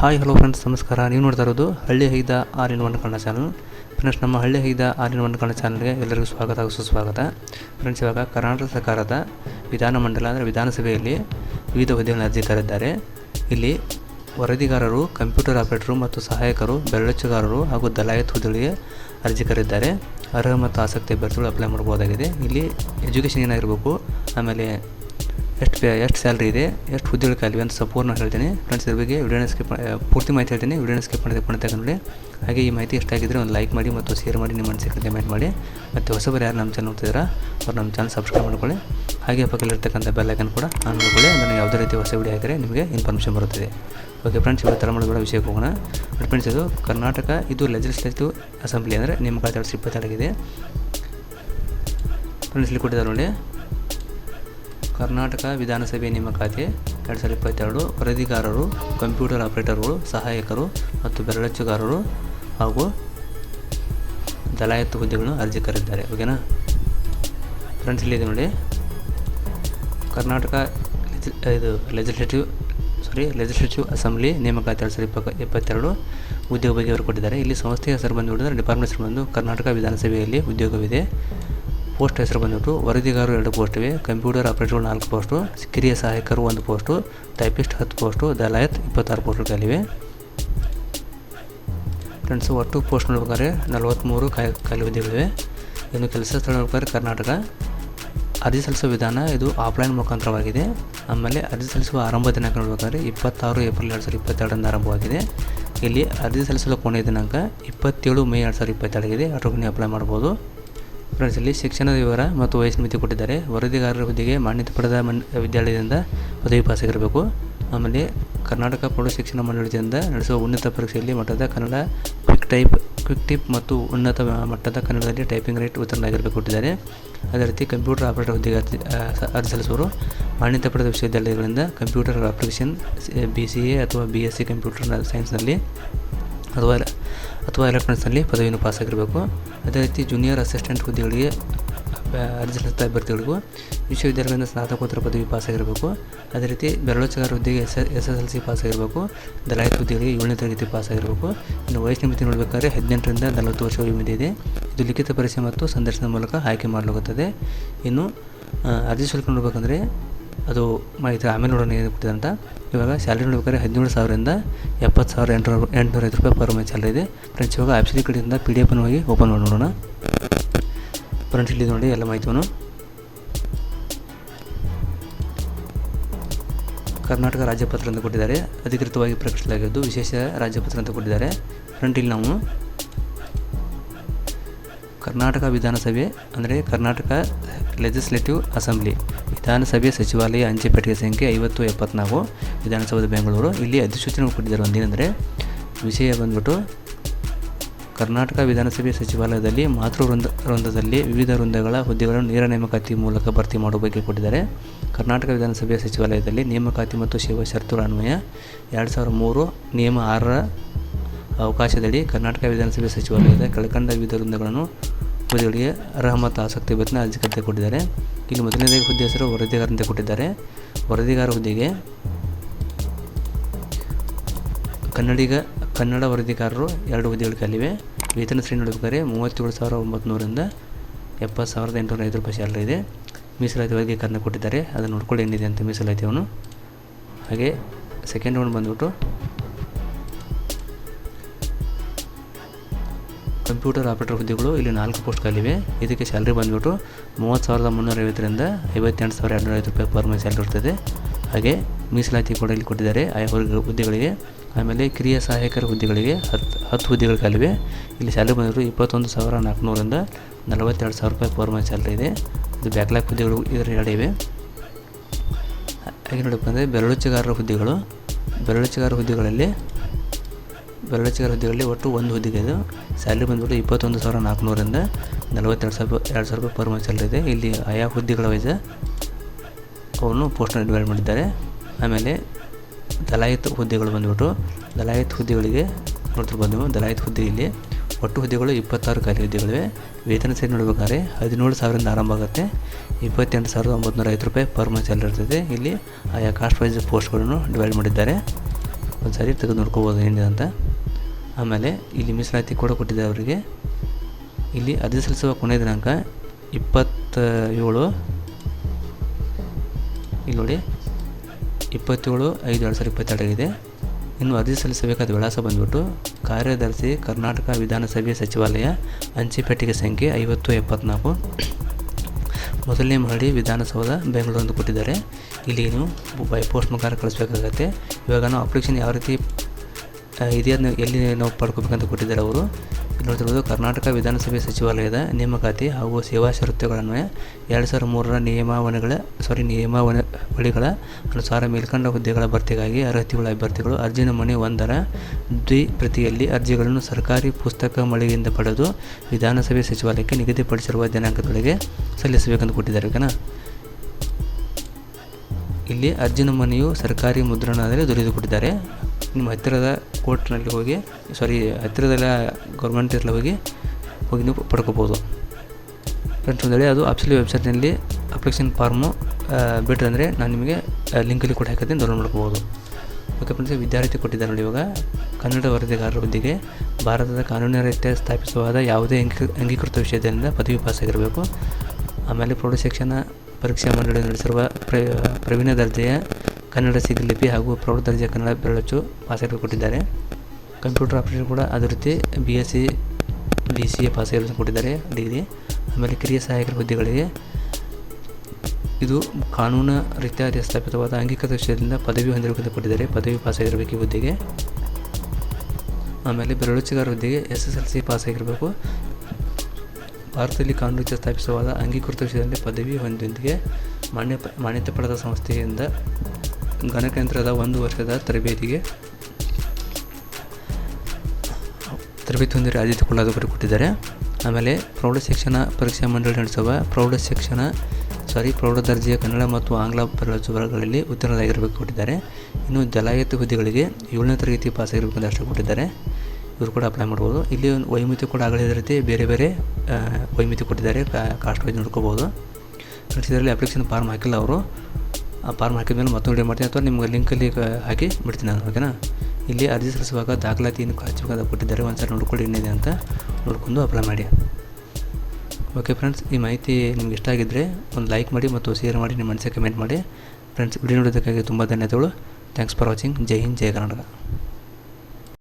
Hi hello friends ನಮಸ್ಕಾರ. ನೀವು ನೋಡ್ತಾ ಇರೋದು Halli Haida all in one Kannada channel friends ನಮ್ಮ Halli Haida all in one Kannada ಚಾನಲ್ಗೆ ಎಲ್ಲರಿಗೂ ಸ್ವಾಗತ ಹಾಗೂ ಸುಸ್ವಾಗತ. ಫ್ರೆಂಡ್ಸ್ ಇವಾಗ ಕರ್ನಾಟಕ ಸರ್ಕಾರದ ವಿಧಾನಮಂಡಲ ಅಂದರೆ ವಿಧಾನಸಭೆಯಲ್ಲಿ ವಿವಿಧ ಹುದ್ದೆಗಳನ್ನು ಅರ್ಜಿ ತರಿದ್ದಾರೆ ಇಲ್ಲಿ ವರದಿಗಾರರು ಕಂಪ್ಯೂಟರ್ ಆಪರೇಟರು ಮತ್ತು ಸಹಾಯಕರು, ಬೆರಳಚ್ಚುಗಾರರು ಹಾಗೂ ದಲಾಯತ್ ಹುದ್ದೆಗಳಿಗೆ ಅರ್ಜಿ ಕರೆದಿದ್ದಾರೆ. ಅರ್ಹ ಮತ್ತು ಆಸಕ್ತಿ ಅಭ್ಯರ್ಥಿಗಳು ಅಪ್ಲೈ ಮಾಡ್ಬೋದಾಗಿದೆ ಇಲ್ಲಿ ಎಜುಕೇಷನ್ ಏನಾಗಿರಬೇಕು? ಆಮೇಲೆ ಎಷ್ಟು ಎಷ್ಟು ಸ್ಯಾಲ್ರಿ ಇದೆ, ಎಷ್ಟು ಹುದ್ದೆಗಳು ಖಾಲಿ ಅಂತ ಸಂಪೂರ್ಣ ಹೇಳ್ತೀನಿ. ಫ್ರೆಂಡ್ಸ್ ಇದ್ರ ಬಗ್ಗೆ ವಿಡಿಯೋನ ಸ್ಕಿಪ್ ಪೂರ್ತಿ ಮಾಹಿತಿ ಹೇಳ್ತೀನಿ. ವಿಡಿಯೋನ ಸ್ಕಿಪ್ ಮಾಡಿದೆ ಪಣತೆ ನೋಡಿ. ಹಾಗೆ ಈ ಮಾಹಿತಿ ಇಷ್ಟಾಗಿದ್ದರೆ ಒಂದು ಲೈಕ್ ಮಾಡಿ ಮತ್ತು ಶೇರ್ ಮಾಡಿ, ನಿಮ್ಮ ಅನಿಸಿಕೆ ಕಮೆಂಟ್ ಮಾಡಿ. ಮತ್ತು ಹೊಸಬರು ಯಾರು ನಮ್ಮ ಚಾನಲ್ ನೋಡ್ತಿದ್ದೀರಾ ಅವ್ರು ನಮ್ಮ ಚಾನಲ್ ಸಬ್ಸ್ಕ್ರೈಬ್ ಮಾಡ್ಕೊಳ್ಳಿ. ಹಾಗೆ ಪಕ್ಕದಲ್ಲಿರ್ತಕ್ಕಂಥ ಐಕನ್ ಕೂಡ ಆನ್ ಮಾಡ್ಕೊಳ್ಳಿ. ಅದನ್ನು ಯಾವುದೇ ರೀತಿ ಹೊಸ ವಿಡಿಯೋ ಹಾಕಿದರೆ ನಿಮಗೆ ಇನ್ಫಾರ್ಮೇಷನ್ ಬರುತ್ತದೆ. ಓಕೆ ಫ್ರೆಂಡ್ಸ್ ಇವತ್ತು ಥರ ಮಾಡೋದು ವಿಷಯಕ್ಕೆ ಹೋಗೋಣ. ಫ್ರೆಂಡ್ಸ್ ಇದು ಕರ್ನಾಟಕ, ಇದು ಲೆಜಿಸ್ಲೇಟಿವ್ ಅಸೆಂಬ್ಲಿ ಅಂದರೆ ನೇಮಕಾತಿ ಎರಡು ಸಾವಿರದ ಇಪ್ಪತ್ತೆರಡಾಗಿದೆ ಫ್ರೆಂಡ್ಸ್ ಇಲ್ಲಿ ಕೊಟ್ಟಿದ್ದಾರೆ ನೋಡಿ. ಕರ್ನಾಟಕ ವಿಧಾನಸಭೆ ನೇಮಕಾತಿ ಎರಡು ಸಾವಿರದ ಇಪ್ಪತ್ತೆರಡು ವರದಿಗಾರರು, ಕಂಪ್ಯೂಟರ್ ಆಪರೇಟರ್ಗಳು, ಸಹಾಯಕರು ಮತ್ತು ಬೆರಳಚ್ಚುಗಾರರು ಹಾಗೂ ದಲಾಯತ್ತು ಹುದ್ದೆಗಳನ್ನು ಅರ್ಜಿ ಕರೆದಿದ್ದಾರೆ. ಓಕೆನಾ? ಫ್ರೆಂಡ್ಸ್ ಇಲ್ಲಿದೆ ನೋಡಿ. ಕರ್ನಾಟಕ ಇದು ಲೆಜಿಸ್ಲೇಟಿವ್ ಸಾರಿ ಲೆಜಿಸ್ಲೇಟಿವ್ ಅಸೆಂಬ್ಲಿ ನೇಮಕಾತಿ ಎರಡು ಸಾವಿರದ ಇಪ್ಪ ಇಪ್ಪತ್ತೆರಡು ಉದ್ಯೋಗ ಬಗ್ಗೆ ಅವರು ಕೊಟ್ಟಿದ್ದಾರೆ. ಇಲ್ಲಿ ಸಂಸ್ಥೆಯ ಹೆಸರು ಬಂದು ಡಿಪಾರ್ಟ್ಮೆಂಟ್ ಹೆಸರು ಬಂದು ಕರ್ನಾಟಕ ವಿಧಾನಸಭೆಯಲ್ಲಿ ಉದ್ಯೋಗವಿದೆ. ಪೋಸ್ಟ್ ಹೆಸರು ಬಂದ್ಬಿಟ್ಟು ವರದಿಗಾರರು ಎರಡು ಪೋಸ್ಟ್ ಇವೆ. ಕಂಪ್ಯೂಟರ್ ಆಪರೇಟರ್ಗಳು ನಾಲ್ಕು ಪೋಸ್ಟು, ಕಿರಿಯ ಸಹಾಯಕರು ಒಂದು ಪೋಸ್ಟು, ಟೈಪಿಸ್ಟ್ ಹತ್ತು ಪೋಸ್ಟು, ದಲಾಯತ್ ಇಪ್ಪತ್ತಾರು ಪೋಸ್ಟ್ಗಳಿವೆ. ಫ್ರೆಂಡ್ಸ್, ಒಟ್ಟು ಪೋಸ್ಟ್ ನೋಡ್ಬೇಕಾದ್ರೆ ನಲವತ್ತ್ಮೂರು ಕಾಯಿ ಖಾಲಿ ಇನ್ನು ಕೆಲಸ ಸ್ಥಳ ನೋಡ್ಬೇಕಾದ್ರೆ ಕರ್ನಾಟಕ. ಅರ್ಜಿ ಸಲ್ಲಿಸುವ ವಿಧಾನ ಇದು ಆಫ್ಲೈನ್ ಮುಖಾಂತರವಾಗಿದೆ. ಆಮೇಲೆ ಅರ್ಜಿ ಸಲ್ಲಿಸುವ ಆರಂಭ ದಿನಾಂಕ ನೋಡಬೇಕಾದ್ರೆ ಇಪ್ಪತ್ತಾರು ಏಪ್ರಿಲ್ ಎರಡು ಸಾವಿರದ ಇಪ್ಪತ್ತೆರಡರಿಂದ ಆರಂಭವಾಗಿದೆ. ಇಲ್ಲಿ ಅರ್ಜಿ ಸಲ್ಲಿಸಲು ಕೊನೆಯ ದಿನಾಂಕ ಇಪ್ಪತ್ತೇಳು ಮೇ ಎರಡು ಸಾವಿರದ ಇಪ್ಪತ್ತೆರಡಿದೆ ಅದ್ರಿಗೆ ನೀವು ಅಪ್ಲೈ ಮಾಡ್ಬೋದು. ಫ್ರೆಂಡ್ಸ್ ಇಲ್ಲಿ ಶಿಕ್ಷಣದ ವಿವರ ಮತ್ತು ವಯಸ್ಸಿನ ಮಿತಿ ಕೊಟ್ಟಿದ್ದಾರೆ. ವರದಿಗಾರರ ಹುದ್ದೆಗೆ ಮಾನ್ಯತೆ ಪಡೆದ ಮನ್, ವಿದ್ಯಾಲಯದಿಂದ ಪದವಿ ಪಾಸಾಗಿರಬೇಕು. ಆಮೇಲೆ ಕರ್ನಾಟಕ ಪ್ರೌಢ ಶಿಕ್ಷಣ ಮಂಡಳಿಯಿಂದ ನಡೆಸುವ ಉನ್ನತ ಪರೀಕ್ಷೆಯಲ್ಲಿ ಮಟ್ಟದ Kannada quick type, quick tip ಮತ್ತು ಉನ್ನತ ಮಟ್ಟದ ಕನ್ನಡದಲ್ಲಿ ಟೈಪಿಂಗ್ ರೇಟ್ ಉತ್ತೀರ್ಣರಾಗಿರಬೇಕು ಕೊಟ್ಟಿದ್ದಾರೆ. ಅದೇ ರೀತಿ ಕಂಪ್ಯೂಟರ್ ಆಪರೇಟರ್ ಹುದ್ದೆಗೆ ಅರ್ಜಿ ಸಲ್ಲಿಸುವರು ಮಾನ್ಯತೆ ಪಡೆದ ವಿಶ್ವವಿದ್ಯಾಲಯಗಳಿಂದ computer application B, C, A ಅಥವಾ ಬಿ, ಎಸ್, ಸಿ ಕಂಪ್ಯೂಟರ್ ಸೈನ್ಸ್ನಲ್ಲಿ ಅಥವಾ ಅಥವಾ ಎಲೆಕ್ಟ್ರಾನಿಕ್ಸ್ನಲ್ಲಿ ಪದವಿಯನ್ನು ಪಾಸಾಗಿರಬೇಕು ಅದೇ ರೀತಿ ಜೂನಿಯರ್ ಅಸಿಸ್ಟೆಂಟ್ ಹುದ್ದೆಗಳಿಗೆ ಅರ್ಜಿ ಸಲ್ಲಿಸಿದ ಅಭ್ಯರ್ಥಿಗಳಿಗೂ ವಿಶ್ವವಿದ್ಯಾಲಯದಿಂದ ಸ್ನಾತಕೋತ್ತರ ಪದವಿ ಪಾಸಾಗಿರಬೇಕು ಅದೇ ರೀತಿ ಬೆರಳೋಚಗಾರ ಹುದ್ದೆಗೆ S S S L C ಪಾಸಾಗಿರಬೇಕು ದಲಾಯಿತ ಹುದ್ದೆಗಳಿಗೆ ಏಳನೇ ತರಗತಿ ಪಾಸಾಗಿರಬೇಕು ಇನ್ನು ವಯಸ್ಸಿನ ಮಿತಿ ನೋಡಬೇಕಾದ್ರೆ ಹದಿನೆಂಟರಿಂದ ನಲವತ್ತು ವರ್ಷ ಮಿತಿ ಇದೆ. ಇದು ಲಿಖಿತ ಪರೀಕ್ಷೆ ಮತ್ತು ಸಂದರ್ಶನದ ಮೂಲಕ ಆಯ್ಕೆ ಮಾಡಲಾಗುತ್ತದೆ. ಇನ್ನು ಅರ್ಜಿ ಶುಲ್ಕ ನೋಡಬೇಕಂದ್ರೆ ಅದು ಮಾಹಿತಿ ಆಮೇಲೆ ನೋಡೋಣ ಏನು ಕೊಟ್ಟಿದೆ ಅಂತ? ಇವಾಗ ಸ್ಯಾಲ್ರಿ ನೋಡ್ಬೇಕಾದ್ರೆ ಹದಿನೇಳು ಸಾವಿರದಿಂದ ಎಪ್ಪತ್ತು ಸಾವಿರ ಎಂಟುನೂರು ಎಂಟುನೂರ ಐದು ರೂಪಾಯಿ ಪರ್ ಮಂತ್ ಸ್ಯಾಲ್ರಿ ಇದೆ. ಫ್ರೆಂಡ್ಸ್ ಇವಾಗ ಆ್ಯಪ್ಸಿಲಿ ಕಡೆಯಿಂದ ಪಿ ಡಿ ಎಫನ್ನು ಹೋಗಿ ಓಪನ್ ಮಾಡಿ ನೋಡೋಣ. ಫ್ರೆಂಡ್ಸ್ ಇಲ್ಲಿ ನೋಡಿ ಎಲ್ಲ ಮಾಹಿತಿಯನ್ನು ಕರ್ನಾಟಕ ರಾಜ್ಯಪತ್ರ ಅಂತ ಕೊಟ್ಟಿದ್ದಾರೆ. ಅಧಿಕೃತವಾಗಿ ಪ್ರಕಟಿಸಲಾಗಿದ್ದು ವಿಶೇಷ ರಾಜ್ಯಪತ್ರ ಅಂತ ಕೊಟ್ಟಿದ್ದಾರೆ. ಫ್ರಂಟ್ ಇಲ್ಲಿ ನಾವು ಕರ್ನಾಟಕ ವಿಧಾನಸಭೆ ಅಂದರೆ ಕರ್ನಾಟಕ ಲೆಜಿಸ್ಲೇಟಿವ್ ಅಸೆಂಬ್ಲಿ ವಿಧಾನಸಭೆ ಸಚಿವಾಲಯ ಅಂಚೆ ಪೆಟ್ಟಿಗೆ ಸಂಖ್ಯೆ ಐವತ್ತು ಎಪ್ಪತ್ನಾಲ್ಕು, ವಿಧಾನಸೌಧ ಬೆಂಗಳೂರು. ಇಲ್ಲಿ ಅಧಿಸೂಚನೆ ಕೊಟ್ಟಿದ್ದಾರೆ ಒಂದೇನೆಂದರೆ ವಿಷಯ ಬಂದ್ಬಿಟ್ಟು ಕರ್ನಾಟಕ ವಿಧಾನಸಭೆ ಸಚಿವಾಲಯದಲ್ಲಿ ಮಾತೃ ವೃಂದ, ವೃಂದದಲ್ಲಿ ವಿವಿಧ ವೃಂದಗಳ ಹುದ್ದೆಗಳನ್ನು ನೇರ ನೇಮಕಾತಿ ಮೂಲಕ ಭರ್ತಿ ಮಾಡುವ ಬಗ್ಗೆ ಕೊಟ್ಟಿದ್ದಾರೆ. ಕರ್ನಾಟಕ ವಿಧಾನಸಭೆ ಸಚಿವಾಲಯದಲ್ಲಿ ನೇಮಕಾತಿ ಮತ್ತು ಸೇವಾ ಷರತ್ತುಗಳ ಅನ್ವಯ ಎರಡು ಸಾವಿರದ ಮೂರು, ನಿಯಮ ಆರರ ಅವಕಾಶದಡಿ ಕರ್ನಾಟಕ ವಿಧಾನಸಭೆ ಸಚಿವಾಲಯದ ಕೆಳಕಂಡ ವಿವಿಧ ವೃಂದಗಳನ್ನು ಹುದ್ದೆಗಳಿಗೆ ಅರ್ಹ ಆಸಕ್ತಿ ಬತ್ತಿನ ಅರ್ಜಿ ಕೊಟ್ಟಿದ್ದಾರೆ. ಇಲ್ಲಿ ಮೊದಲನೇದಾಗಿ ಹುದ್ದೆ ಹೆಸರು ವರದಿಗಾರ ಅಂತ ಕೊಟ್ಟಿದ್ದಾರೆ. ವರದಿಗಾರ ಹುದ್ದೆಗೆ ಕನ್ನಡಿಗ, ಕನ್ನಡ ವರದಿಗಾರರು ಎರಡು ಹುದ್ದೆಗಳು ಖಾಲಿವೆ ವೇತನ ಶ್ರೇಣಿ ನೋಡಬೇಕಾದ್ರೆ ಮೂವತ್ತೇಳು ಸಾವಿರ ಒಂಬತ್ತು ಎಪ್ಪತ್ತು ಸಾವಿರದ ಎಂಟುನೂರ ಐದು ರೂಪಾಯಿ ಸ್ಯಾಲ್ರಿ ಇದೆ. ಮೀಸಲಾತಿ ವರ್ಗೀಕರಣ ಕೊಟ್ಟಿದ್ದಾರೆ. ಅದನ್ನು ನೋಡ್ಕೊಳ್ಳಿ, ಏನಿದೆ ಅಂತ ಮೀಸಲಾತಿ ಅವನು. ಹಾಗೆ ಸೆಕೆಂಡ್ ರೌಂಡ್ ಬಂದ್ಬಿಟ್ಟು ಕಂಪ್ಯೂಟರ್ ಆಪರೇಟರ್ ಹುದ್ದೆಗಳು ಇಲ್ಲಿ ನಾಲ್ಕು ಪೋಸ್ಟ್ ಖಾಲಿವೆ. ಇದಕ್ಕೆ ಸ್ಯಾಲ್ರಿ ಬಂದ್ಬಿಟ್ಟು ಮೂವತ್ತು ಸಾವಿರದ ಮುನ್ನೂರ ಐವತ್ತರಿಂದ ಐವತ್ತೆಂಟು ಸಾವಿರ ಎರಡು ಐವತ್ತು ರೂಪಾಯಿ ಪರ್ ಮಂತ್ ಸ್ಯಾಲ್ರಿ ಇರ್ತದೆ. ಹಾಗೆ ಮೀಸಲಾತಿ ಕೂಡ ಇಲ್ಲಿ ಕೊಟ್ಟಿದ್ದಾರೆ ಆಯಾ ಹುದ್ದೆಗಳಿಗೆ. ಆಮೇಲೆ ಕಿರಿಯ ಸಹಾಯಕರ ಹುದ್ದೆಗಳಿಗೆ ಹತ್ತು ಹತ್ತು ಹುದ್ದೆಗಳು ಖಾಲಿವೆ. ಇಲ್ಲಿ ಸ್ಯಾಲ್ರಿ ಬಂದ್ಬಿಟ್ಟು ಇಪ್ಪತ್ತೊಂದು ಸಾವಿರ ನಾಲ್ಕುನೂರಿಂದ ನಲವತ್ತೆರಡು ಸಾವಿರ ರೂಪಾಯಿ ಪರ್ ಮಂತ್ ಸ್ಯಾಲ್ರಿ ಇದೆ. ಇದು ಬ್ಯಾಕ್ಲಾಕ್ ಹುದ್ದೆಗಳು ಇದರ ಎರಡು ಇವೆ. ಹಾಗೆ ನೋಡಪ್ಪ ಅಂದರೆ ಬೆರಳುಚ್ಚಗಾರರ ಹುದ್ದೆಗಳು. ಬೆರಳುಚ್ಚಗಾರ ಹುದ್ದೆಗಳಲ್ಲಿ ಬೆರಳಚ್ಚಿಗಾರ ಹುದ್ದೆಗಳಲ್ಲಿ ಒಟ್ಟು ಒಂದು ಹುದ್ದೆಗೆ ಇದು ಸ್ಯಾಲ್ರಿ ಬಂದ್ಬಿಟ್ಟು ಇಪ್ಪತ್ತೊಂದು ಸಾವಿರ ನಾಲ್ಕುನೂರಿಂದ ನಲವತ್ತೆರಡು ಸಾವಿರ ಎರಡು ಸಾವಿರ ರೂಪಾಯಿ ಪರ್ ಮಂತ್ ಸ್ಯಾಲ್ರಿ ಇದೆ. ಇಲ್ಲಿ ಆಯಾ ಹುದ್ದೆಗಳ ವೈಸ್ ಅವನು ಪೋಸ್ಟ್ನ ಡಿವೈಡ್ ಮಾಡಿದ್ದಾರೆ. ಆಮೇಲೆ ದಲಾಯಿತ ಹುದ್ದೆಗಳು ಬಂದ್ಬಿಟ್ಟು, ದಲಾಯಿತ ಹುದ್ದೆಗಳಿಗೆ ನೋಡ್ತಿರ್ಬೋದು ನೀವು ಹುದ್ದೆ ಇಲ್ಲಿ ಒಟ್ಟು ಹುದ್ದೆಗಳು ಇಪ್ಪತ್ತಾರು ಖಾಲಿ ಹುದ್ದೆಗಳಿವೆ. ವೇತನ ಸೇರಿ ನೋಡ್ಬೇಕಾದ್ರೆ ಹದಿನೇಳು ಸಾವಿರದಿಂದ ಆರಂಭ ಆಗುತ್ತೆ. ಇಪ್ಪತ್ತೆಂಟು ಸಾವಿರದ ಒಂಬತ್ತು ಐದು ರೂಪಾಯಿ ಪರ್ ಮಂತ್ ಸ್ಯಾಲರಿ ಇರ್ತದೆ. ಇಲ್ಲಿ ಆಯಾ ಕಾಸ್ಟ್ ವೈಸ್ ಪೋಸ್ಟ್ಗಳನ್ನು ಡಿವೈಡ್ ಮಾಡಿದ್ದಾರೆ. ಒಂದು ಸಾರಿ ತೆಗೆದು ನೋಡ್ಕೋಬೋದು ಏನಿದೆ ಅಂತ. ಆಮೇಲೆ ಇಲ್ಲಿ ಮೀಸಲಾತಿ ಕೂಡ ಕೊಟ್ಟಿದೆ ಅವರಿಗೆ. ಇಲ್ಲಿ ಅರ್ಜಿ ಸಲ್ಲಿಸುವ ಕೊನೆಯ ದಿನಾಂಕ ಇಪ್ಪತ್ತ ಏಳು ಇಲ್ಲಿ ನೋಡಿ, ಇಪ್ಪತ್ತೇಳು ಐದು ಎರಡು ಸಾವಿರದ ಇಪ್ಪತ್ತೆರಡಾಗಿದೆ ಇನ್ನು ಅರ್ಜಿ ಸಲ್ಲಿಸಬೇಕಾದ ವಿಳಾಸ ಬಂದ್ಬಿಟ್ಟು ಕಾರ್ಯದರ್ಶಿ ಕರ್ನಾಟಕ ವಿಧಾನಸಭೆ ಸಚಿವಾಲಯ, ಅಂಚೆಪೆಟ್ಟಿಗೆ ಸಂಖ್ಯೆ ಐವತ್ತು ಎಪ್ಪತ್ನಾಲ್ಕು. ಮೊದಲನೇ ಮಹಡಿ ವಿಧಾನಸೌಧ ಬೆಂಗಳೂರು ಕೊಟ್ಟಿದ್ದಾರೆ. ಇಲ್ಲಿ ನೀವು ಬೈ ಪೋಸ್ಟ್ ಮುಖಾಂತರ ಕಳಿಸ್ಬೇಕಾಗತ್ತೆ. ಇವಾಗ ನಾವು ಅಪ್ಲಿಕೇಶನ್ ಯಾವ ರೀತಿ ಆ, ಇದೆ ಅದನ್ನ ಎಲ್ಲಿ ನಾವು ಪಡ್ಕೋಬೇಕಂತ ಕೊಟ್ಟಿದ್ದಾರೆ ಅವರು? ಇಲ್ಲಿ ನೋಡ್ತಿರ್ಬೋದು ಕರ್ನಾಟಕ ವಿಧಾನಸಭೆ ಸಚಿವಾಲಯದ ನೇಮಕಾತಿ ಹಾಗೂ ಸೇವಾ ಷರತ್ತುಗಳನ್ನು ಎರಡು ಸಾವಿರದ ಮೂರರ ನಿಯಮಾವಣೆಗಳ ಸಾರಿ ನಿಯಮಾವಳಿಗಳ ಅನುಸಾರ ಮೇಲ್ಕಂಡ ಹುದ್ದೆಗಳ ಭರ್ತಿಗಾಗಿ ಅರ್ಹತೆಗಳ ಅಭ್ಯರ್ಥಿಗಳು ಅರ್ಜಿ ನಮೂನೆ ಒಂದರ ದ್ವಿ ಪ್ರತಿಯಲ್ಲಿ ಅರ್ಜಿಗಳನ್ನು ಸರ್ಕಾರಿ ಪುಸ್ತಕ ಮಳಿಗೆಯಿಂದ ಪಡೆದು ವಿಧಾನಸಭೆ ಸಚಿವಾಲಯಕ್ಕೆ ನಿಗದಿಪಡಿಸಿರುವ ದಿನಾಂಕದೊಳಗೆ ಸಲ್ಲಿಸಬೇಕೆಂದು ಕೊಟ್ಟಿದ್ದಾರೆ ಓಕೆನಾ? ಇಲ್ಲಿ ಅರ್ಜಿ ನಮೂನೆಯು ಸರ್ಕಾರಿ ಮುದ್ರಣದಲ್ಲಿ ದೊರೆದುಕೊಟ್ಟಿದ್ದಾರೆ ನಿಮ್ಮ ಹತ್ತಿರದ ಕೋರ್ಟ್ನಲ್ಲಿ ಹೋಗಿ ಸಾರಿ ಹತ್ತಿರದಲ್ಲ ಗೌರ್ಮೆಂಟ್ ಹೋಗಿ ಹೋಗಿ ನೀವು ಪಡ್ಕೋಬೋದು. ಫ್ರೆಂಡ್ಸ್ ಒಂದು ವೇಳೆ ಅದು ಆಫ್ಸಲಿ ವೆಬ್ಸೈಟ್ನಲ್ಲಿ ಅಪ್ಲಿಕೇಶನ್ ಫಾರ್ಮು ಬಿಟ್ಟರೆ ನಾನು ನಿಮಗೆ ಲಿಂಕಲ್ಲಿ ಕೂಡ ಹಾಕಿದ್ದೀನಿ ಡೌನ್ಲೋಡ್ ಮಾಡ್ಕೋಬೋದು. ಓಕೆ ಫ್ರೆಂಡ್ಸ್ ವಿದ್ಯಾರ್ಥಿ ಕೊಟ್ಟಿದ್ದಾರೆ ನೋಡಿ ಇವಾಗ. ಕನ್ನಡ ವರದಿಗಾರರ ಹುದ್ದೆಗೆ ಭಾರತದ ಕಾನೂನಿನ ರೀತಿಯ ಸ್ಥಾಪಿಸುವಾದ ಯಾವುದೇ ಅಂಗೀ, ಅಂಗೀಕೃತ ವಿಷಯದಿಂದ ಪದವಿ ಪಾಸಾಗಿರಬೇಕು ಆಮೇಲೆ ಪ್ರೌಢಶಿಕ್ಷಣ ಪರೀಕ್ಷಾ ಮಂಡಳಿ ನಡೆಸಿರುವ ಪ್ರ, ಪ್ರವೀಣ ದರ್ಜೆಯ ಕನ್ನಡ ಸಿಗಲಿಪಿ ಹಾಗೂ ಪ್ರೌಢ ದರ್ಜೆಯ ಕನ್ನಡ ಬೆರಳಚ್ಚು ಪಾಸಾಗಿ ಕೊಟ್ಟಿದ್ದಾರೆ. ಕಂಪ್ಯೂಟರ್ ಆಪರೇಟರ್ ಕೂಡ ಅದೇ ರೀತಿ B S C B C A ಪಾಸಾಗಿರೋದು ಕೊಟ್ಟಿದ್ದಾರೆ. ಡಿಗ್ರಿ ಆಮೇಲೆ ಕಿರಿಯ ಸಹಾಯಕರ ಹುದ್ದೆಗಳಿಗೆ ಇದು ಕಾನೂನು ರೀತಿಯಾದ ಸ್ಥಾಪಿತವಾದ ಅಂಗೀಕೃತ ವಿಷಯದಿಂದ ಪದವಿ ಹೊಂದಿರಬೇಕಂತ ಕೊಟ್ಟಿದ್ದಾರೆ. ಪದವಿ ಪಾಸಾಗಿರಬೇಕು ಈ ಹುದ್ದೆಗೆ. ಆಮೇಲೆ ಬೆರಳುಚ್ಚಿಗಾರ ಹುದ್ದೆಗೆ ಎಸ್ ಎಸ್ ಎಲ್ ಸಿ ಪಾಸಾಗಿರಬೇಕು. ಭಾರತದಲ್ಲಿ ಕಾನೂನು ರೀತಿಯ ಅಂಗೀಕೃತ ವಿಷಯದಲ್ಲಿ ಪದವಿ ಹೊಂದಿದೊಂದಿಗೆ ಮಾನ್ಯ, ಮಾನ್ಯತೆ ಪಡೆದ ಸಂಸ್ಥೆಯಿಂದ ಗಣಕಯಂತ್ರದ ಒಂದು ವರ್ಷದ ತರಬೇತಿಗೆ ತರಬೇತಿ ಹೊಂದಿರೋ ಆದ್ಯತೆ ಕೂಡ ಕೊಟ್ಟಿದ್ದಾರೆ. ಆಮೇಲೆ ಪ್ರೌಢ ಶಿಕ್ಷಣ ಪರೀಕ್ಷಾ ಮಂಡಳಿ ನಡೆಸುವ ಪ್ರೌಢ ಶಿಕ್ಷಣ, ಸಾರಿ, ಪ್ರೌಢ ದರ್ಜೆಯ ಕನ್ನಡ ಮತ್ತು ಆಂಗ್ಲ ಬರಹಗಳಲ್ಲಿ ಉತ್ತೀರ್ಣರಾಗಿರಬೇಕು ಕೊಟ್ಟಿದ್ದಾರೆ. ಇನ್ನು ಜಲಾಯತ ಹುದ್ದೆಗಳಿಗೆ ಏಳನೇ ತರಗತಿ ಪಾಸ್ ಆಗಿರ್ಬೇಕಂತ ಅಷ್ಟೇ ಕೊಟ್ಟಿದ್ದಾರೆ. ಇವರು ಕೂಡ ಅಪ್ಲೈ ಮಾಡ್ಬೋದು. ಇಲ್ಲಿ ಒಂದು ವೈಮಿತಿ ಕೂಡ ಆಗಲೇ ರೀತಿ ಬೇರೆ ಬೇರೆ ವೈಮಿತಿ ಕೊಟ್ಟಿದ್ದಾರೆ. ಕಾಸ್ಟ್ ವೈಸ್ ನೋಡ್ಕೋಬೋದು. ಫ್ರೆಂಡ್ಸ್ ಇದರಲ್ಲಿ ಅಪ್ಲಿಕೇಶನ್ ಫಾರ್ಮ್ ಹಾಕಿಲ್ಲ ಅವರು. ಆ ಫಾರ್ಮ್ ಹಾಕಿದ್ಮೇಲೆ ಮತ್ತೊಂದು ವಿಡಿಯೋ ಮಾಡ್ತೀನಿ. ಅಥವಾ ನಿಮ್ಗೆ ಲಿಂಕಲ್ಲಿ ಹಾಕಿ ಬಿಡ್ತೀನಿ ನಾನು ಓಕೆನಾ ಇಲ್ಲಿ ಅರ್ಜಿ ಸಲ್ಲಿಸುವಾಗ ದಾಖಲಾತಿಯನ್ನು ಹಚ್ಚಬೇಕಾದ ಕೊಟ್ಟಿದ್ದಾರೆ. ಒಂದು ಸಲ ನೋಡ್ಕೊಳ್ಳಿ ಏನಿದೆ ಅಂತ ನೋಡ್ಕೊಂಡು ಅಪ್ಲೈ ಮಾಡಿ. ಓಕೆ ಫ್ರೆಂಡ್ಸ್ ಈ ಮಾಹಿತಿ ನಿಮ್ಗೆ ಇಷ್ಟ ಆಗಿದ್ದರೆ ಒಂದು ಲೈಕ್ ಮಾಡಿ ಮತ್ತು ಶೇರ್ ಮಾಡಿ, ನಿಮ್ಮ ಮನಸ್ಸಿಗೆ ಕಮೆಂಟ್ ಮಾಡಿ. ಫ್ರೆಂಡ್ಸ್ ವಿಡಿಯೋ ನೋಡೋದಕ್ಕಾಗಿ ತುಂಬ ಧನ್ಯವಾದಗಳು. ಥ್ಯಾಂಕ್ಸ್ ಫಾರ್ ವಾಚಿಂಗ್ ಜೈ ಹಿಂದ್, ಜೈ ಕರ್ನಾಟಕ.